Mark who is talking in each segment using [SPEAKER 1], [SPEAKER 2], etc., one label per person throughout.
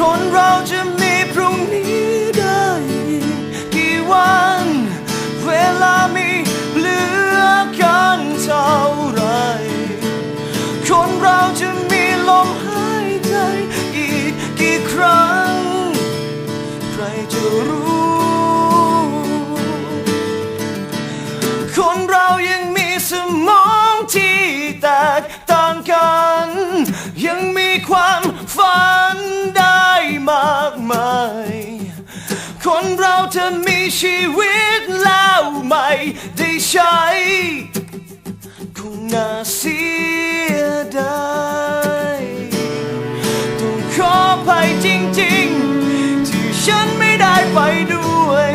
[SPEAKER 1] คนเราจะมีพรุ่งนี้ได้อีกกี่วัน เวลามีเหลือกันเท่าไร คนเราจะมีลมหายใจอีกกี่ครั้ง ใครจะรู้ คนเรายังมีสมองที่แตกต่างกัน ยังมีความ คนเราจะมีชีวิตแล้วไม่ได้ใช้คงน่าเสียดายต้องขออภัยจริงๆ ที่ฉันไม่ได้ไปด้วย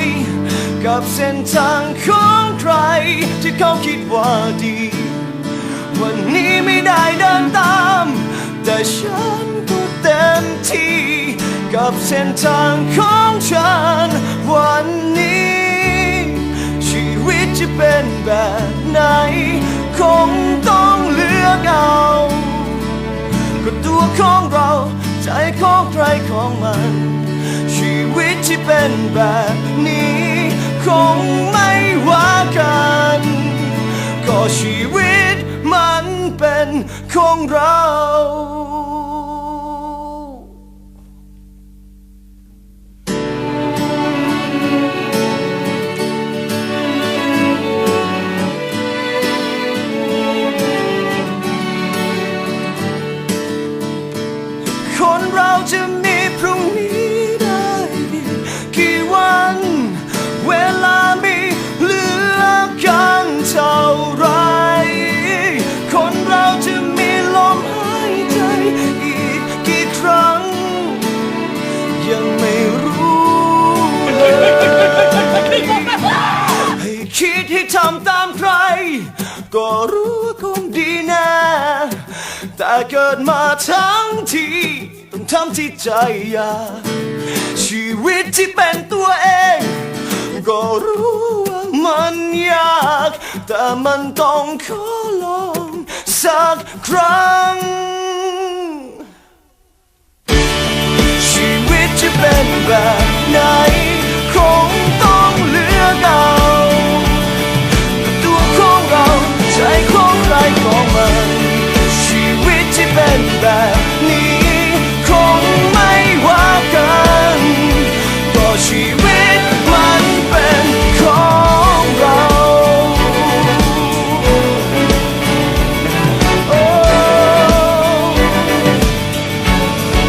[SPEAKER 1] กับเส้นทางของใคร ที่เขาคิดว่าดี วันนี้ไม่ได้เดินตาม แต่ฉันก็เต็มที่ กับเส้นทางของฉัน วันนี้ ชีวิตจะเป็นแบบไหน คงต้องเลือกเอาก็ตัวของเรา ใจของใครของมัน ชีวิตที่เป็นแบบนี้ คงไม่ว่ากันก็ชีวิตมันเป็นของเรา จะมีพรุ่งนี้ได้อีกกี่วัน เวลามีเหลือกันเท่าไร คนเราจะมีลมหายใจอีกกี่ครั้ง ยังไม่รู้เลยให้คิดให้ทำตามใคร ก็รู้ว่าคงดีแนะแต่เกิดมาทั้งที้องทำที่ใจอยากชีวิตที่เป็นตัวเอง ก็รู้ว่ามันยาก แต่มันต้องขอลองสักครั้ง ชีวิตจะเป็นแบบไหนคงต้องเลือกเอาตัวของเราใจของใครของมัน ชีวิตที่เป็นแบบนี้